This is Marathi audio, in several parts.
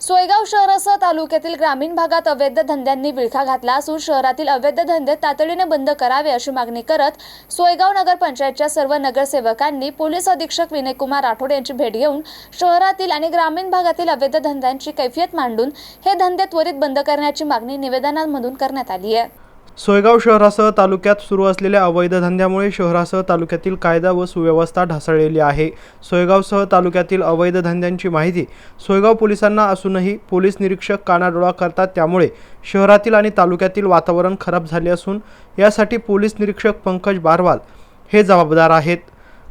सोयगाव शहरासह तालुक्यातील ग्रामीण भागात अवैध धंद्यांनी विळखा घातला असून शहरातील अवैध धंदे तातडीने बंद करावे अशी मागणी करत सोयगाव नगरपंचायतच्या सर्व नगरसेवकांनी पोलीस अधीक्षक विनयकुमार राठोड यांची भेट घेऊन शहरातील आणि ग्रामीण भागातील अवैध धंद्यांची कैफियत मांडून हे धंदे त्वरित बंद करण्याची मागणी निवेदनांमधून करण्यात आली आहे. सोयगाव शहरासह तालुक्यात सुरू असलेल्या अवैध धंद्यामुळे शहरासह तालुक्यातील कायदा व सुव्यवस्था ढासळलेली आहे. सोयगावसह तालुक्यातील अवैध धंद्यांची माहिती सोयगाव पोलिसांना असूनही पोलीस निरीक्षक कानाडोळा करतात. त्यामुळे शहरातील आणि तालुक्यातील वातावरण खराब झाले असून यासाठी पोलीस निरीक्षक पंकज बारवाल हे जबाबदार आहेत.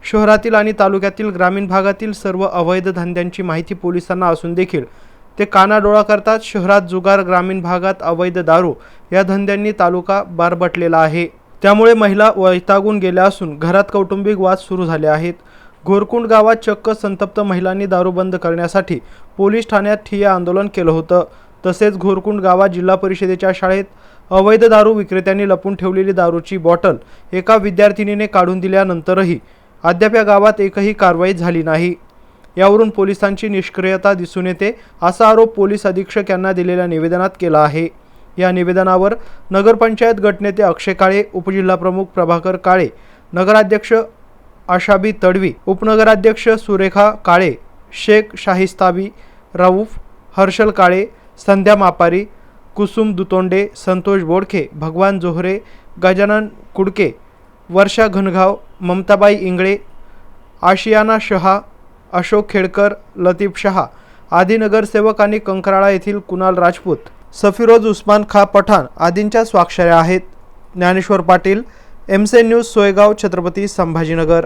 शहरातील आणि तालुक्यातील ग्रामीण भागातील सर्व अवैध धंद्यांची माहिती पोलिसांना असून देखील ते कानाडोळा करतात. शहरात जुगार ग्रामीण भागात अवैध दारू या धंद्यांनी तालुका बारबटलेला आहे. त्यामुळे महिला वैतागून गेल्या असून घरात कौटुंबिक वाद सुरू झाले आहेत. घोरकुंड गावात चक्क संतप्त महिलांनी दारू बंद करण्यासाठी पोलीस ठाण्यात ठिय्या आंदोलन केलं होतं. तसेच घोरकुंड गावात जिल्हा परिषदेच्या शाळेत अवैध दारू विक्रेत्यांनी लपून ठेवलेली दारूची बॉटल एका विद्यार्थिनीने काढून दिल्यानंतरही अद्याप या गावात एकही कारवाई झाली नाही. यावरून पोलिसांची निष्क्रियता दिसून येते असा आरोप पोलीस अधीक्षक यांना दिलेल्या निवेदनात केला आहे. या निवेदनावर नगरपंचायत गटनेते अक्षय काळे उपजिल्हाप्रमुख प्रभाकर काळे नगराध्यक्ष आशाबी तडवी उपनगराध्यक्ष सुरेखा काळे शेख शाहिस्ताबी रऊफ हर्षल काळे संध्या मापारी कुसुम दुतोंडे संतोष बोडखे भगवान जोहरे गजानन कुडके वर्षा घनघाव ममताबाई इंगळे आशियाना शहा अशोक खेडकर लतीफ शहा आदी नगरसेवक आणि कंकराळा येथील कुणाल राजपूत सफिरोज उस्मान खा पठाण आदींच्या स्वाक्षऱ्या आहेत. ज्ञानेश्वर पाटील एमसे न्यूज सोयगाव छत्रपती संभाजीनगर.